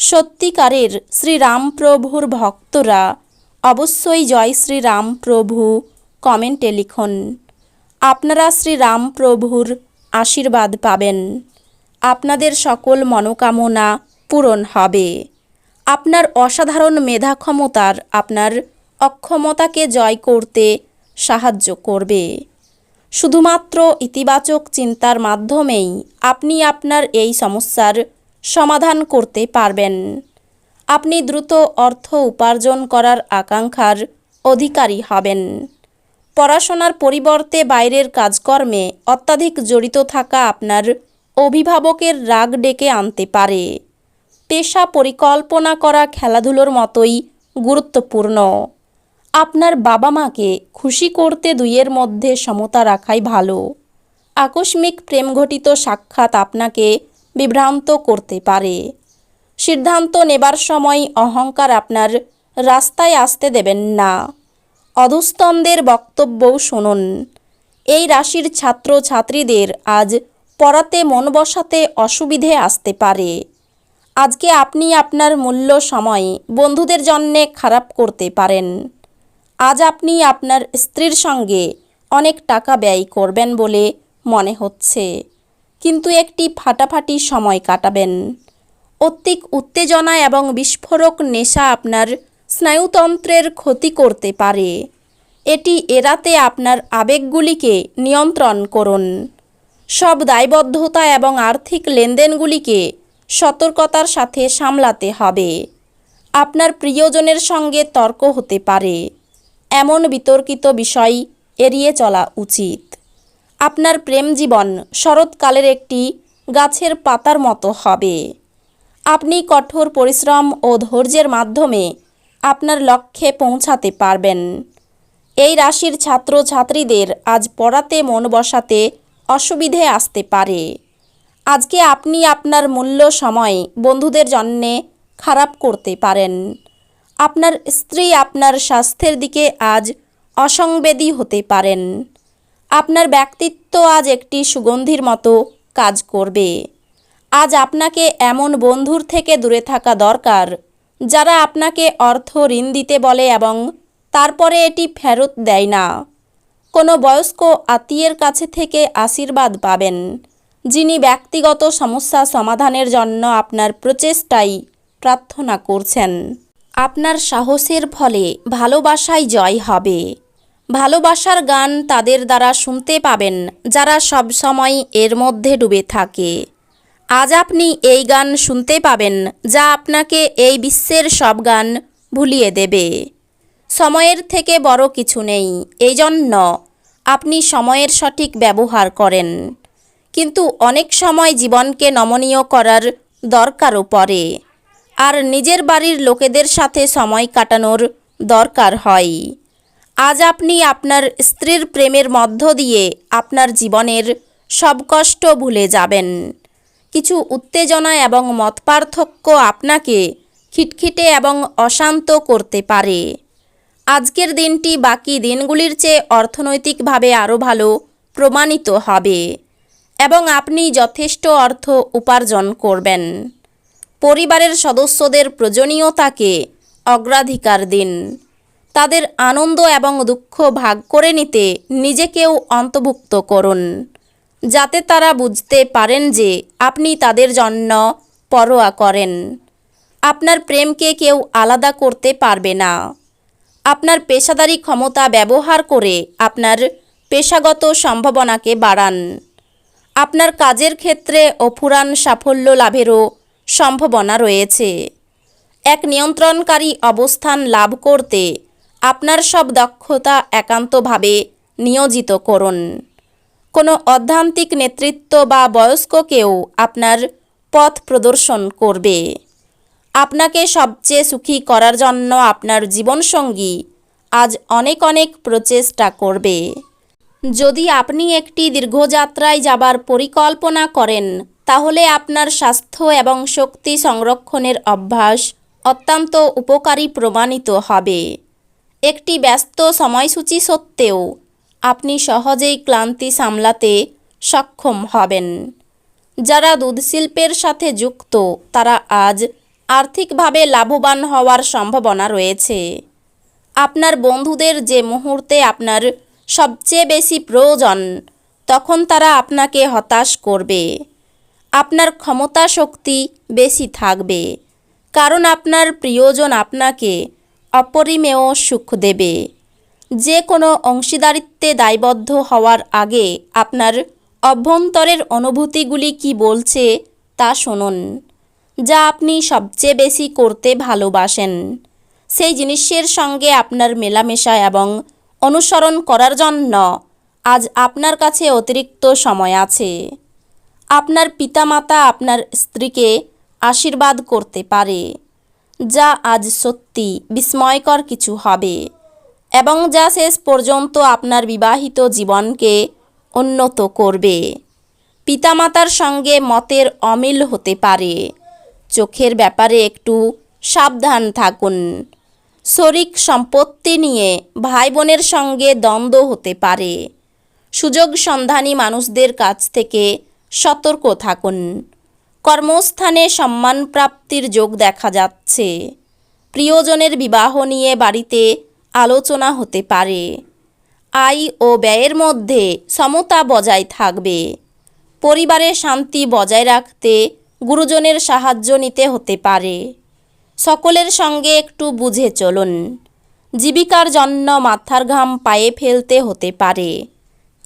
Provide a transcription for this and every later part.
সত্যিকারের শ্রীরামপ্রভুর ভক্তরা অবশ্যই জয় শ্রীরামপ্রভু কমেন্টে লিখুন। আপনারা শ্রীরামপ্রভুর আশীর্বাদ পাবেন। আপনাদের সকল মনোকামনা পূরণ হবে। আপনার অসাধারণ মেধা ক্ষমতার আপনার অক্ষমতাকে জয় করতে সাহায্য করবে। শুধুমাত্র ইতিবাচক চিন্তার মাধ্যমেই আপনি আপনার এই সমস্যার সমাধান করতে পারবেন। আপনি দ্রুত অর্থ উপার্জন করার আকাঙ্ক্ষার অধিকারী হবেন। পড়াশোনার পরিবর্তে বাইরের কাজকর্মে অত্যাধিক জড়িত থাকা আপনার অভিভাবকের রাগ ডেকে আনতে পারে। পেশা পরিকল্পনা করা খেলাধুলোর মতোই গুরুত্বপূর্ণ। আপনার বাবা মাকে খুশি করতে দুইয়ের মধ্যে সমতা রাখাই ভালো। আকস্মিক প্রেমঘটিত সাক্ষাৎ আপনাকে বিভ্রান্ত করতে পারে। সিদ্ধান্ত নেবার সময় অহংকার আপনার রাস্তায় আসতে দেবেন না। অধস্তনদের বক্তব্যও শুনুন। এই রাশির ছাত্র ছাত্রীদের আজ পড়াতে মন বসাতে অসুবিধে আসতে পারে। আজকে আপনি আপনার মূল্য সময় বন্ধুদের জন্যে খারাপ করতে পারেন। আজ আপনি আপনার স্ত্রীর সঙ্গে অনেক টাকা ব্যয় করবেন বলে মনে হচ্ছে। কিন্তু একটি ফাটাফাটি সময় কাটাবেন। অত্যিক উত্তেজনা এবং বিস্ফোরক নেশা আপনার স্নায়ুতন্ত্রের ক্ষতি করতে পারে। এটি এড়াতে আপনার আবেগগুলিকে নিয়ন্ত্রণ করুন। সব দায়বদ্ধতা এবং আর্থিক লেনদেনগুলিকে সতর্কতার সাথে সামলাতে হবে। আপনার প্রিয়জনের সঙ্গে তর্ক হতে পারে। এমন বিতর্কিত বিষয় এড়িয়ে চলা উচিত। আপনার প্রেম জীবন শরৎকালের একটি গাছের পাতার মতো হবে। আপনি কঠোর পরিশ্রম ও ধৈর্যের মাধ্যমে আপনার লক্ষ্যে পৌঁছাতে পারবেন। এই রাশির ছাত্র ছাত্রীদের আজ পড়াতে মন বসাতে অসুবিধে আসতে পারে। আজকে আপনি আপনার মূল্য সময় বন্ধুদের জন্যে খারাপ করতে পারেন। আপনার স্ত্রী আপনার স্বাস্থ্যের দিকে আজ অসংবেদী হতে পারেন। আপনার ব্যক্তিত্ব আজ একটি সুগন্ধির মতো কাজ করবে। আজ আপনাকে এমন বন্ধুর থেকে দূরে থাকা দরকার, যারা আপনাকে অর্থ ঋণ দিতে বলে এবং তারপরে এটি ফেরত দেয় না। কোনো বয়স্ক আত্মীয়ের কাছে থেকে আশীর্বাদ পাবেন, যিনি ব্যক্তিগত সমস্যা সমাধানের জন্য আপনার প্রচেষ্টাই প্রার্থনা করছেন। আপনার সাহসের ফলে ভালোবাসায় জয় হবে। ভালোবাসার গান তাদের দ্বারা শুনতে পাবেন, যারা সব সময় এর মধ্যে ডুবে থাকে। আজ আপনি এই গান শুনতে পাবেন, যা আপনাকে এই বিশ্বের সব গান ভুলিয়ে দেবে। সময়ের থেকে বড় কিছু নেই এই জন্য আপনি সময়ের সঠিক ব্যবহার করেন। কিন্তু অনেক সময় জীবনকে নমনীয় করার দরকারও পড়ে, আর নিজের বাড়ির লোকেদের সাথে সময় কাটানোর দরকার হয়। আজ আপনি আপনার স্ত্রীর প্রেমের মধ্য দিয়ে আপনার জীবনের সব কষ্ট ভুলে যাবেন। কিছু উত্তেজনা এবং মতপার্থক্য আপনাকে খিটখিটে এবং অশান্ত করতে পারে। আজকের দিনটি বাকি দিনগুলির চেয়ে অর্থনৈতিকভাবে আরও ভালো প্রমাণিত হবে এবং আপনি যথেষ্ট অর্থ উপার্জন করবেন। পরিবারের সদস্যদের প্রয়োজনীয়তাকে অগ্রাধিকার দিন। তাদের আনন্দ এবং দুঃখ ভাগ করে নিতে নিজেকেও অন্তর্ভুক্ত করুন, যাতে তারা বুঝতে পারেন যে আপনি তাদের জন্য পরোয়া করেন। আপনার প্রেমকে কেউ আলাদা করতে পারবে না। আপনার পেশাদারি ক্ষমতা ব্যবহার করে আপনার পেশাগত সম্ভাবনাকে বাড়ান। আপনার কাজের ক্ষেত্রে অফুরান সাফল্য লাভেরও সম্ভাবনা রয়েছে। এক নিয়ন্ত্রণকারী অবস্থান লাভ করতে আপনার সব দক্ষতা একান্তভাবে নিয়োজিত করুন। কোনো অধ্যান্তিক নেতৃত্ব বা বয়স্ককেও আপনার পথ প্রদর্শন করবে। আপনাকে সবচেয়ে সুখী করার জন্য আপনার জীবনসঙ্গী আজ অনেক অনেক প্রচেষ্টা করবে। যদি আপনি একটি দীর্ঘযাত্রায় যাবার পরিকল্পনা করেন, তাহলে আপনার স্বাস্থ্য এবং শক্তি সংরক্ষণের অভ্যাস অত্যন্ত উপকারী প্রমাণিত হবে। একটি ব্যস্ত সময়সূচি সত্ত্বেও আপনি সহজেই ক্লান্তি সামলাতে সক্ষম হবেন। যারা দুধ শিল্পের সাথে যুক্ত, তারা আজ আর্থিকভাবে লাভবান হওয়ার সম্ভাবনা রয়েছে। আপনার বন্ধুদের যে মুহূর্তে আপনার সবচেয়ে বেশি প্রয়োজন, তখন তারা আপনাকে হতাশ করবে। আপনার ক্ষমতা শক্তি বেশি থাকবে। কারণ আপনার প্রিয়জন আপনাকে অপরিমেয় সুখ দেবে। যে কোনো অংশীদারিত্বে দায়বদ্ধ হওয়ার আগে আপনার অভ্যন্তরের অনুভূতিগুলি কি বলছে তা শুনুন, যা আপনি সবচেয়ে বেশি করতে ভালোবাসেন। সেই জিনিসের সঙ্গে আপনার মেলামেশা এবং অনুসরণ করার জন্য আজ আপনার কাছে অতিরিক্ত সময় আছে। আপনার পিতামাতা আপনার স্ত্রীকে আশীর্বাদ করতে পারে। যা আজ সত্যি বিস্ময়কর কিছু হবে এবং যা শেষ পর্যন্ত আপনার বিবাহিত জীবনকে উন্নত করবে। পিতামাতার সঙ্গে মতের অমিল হতে পারে। চোখের ব্যাপারে একটু সাবধান থাকুন। শরিক সম্পত্তি নিয়ে ভাই বোনের সঙ্গে দ্বন্দ্ব হতে পারে। সুযোগ সন্ধানী মানুষদের কাছ থেকে সতর্ক থাকুন। কর্মস্থানে সম্মান প্রাপ্তির যোগ দেখা যাচ্ছে। প্রিয়জনের বিবাহ নিয়ে বাড়িতে আলোচনা হতে পারে। আয় ও ব্যয়ের মধ্যে সমতা বজায় থাকবে। পরিবারে শান্তি বজায় রাখতে গুরুজনের সাহায্য নিতে হতে পারে। সকলের সঙ্গে একটু বুঝে চলুন। জীবিকার জন্য মাথার ঘাম পায়ে ফেলতে হতে পারে।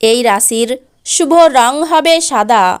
এই রাশির শুভ রং হবে সাদা।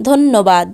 ধন্যবাদ।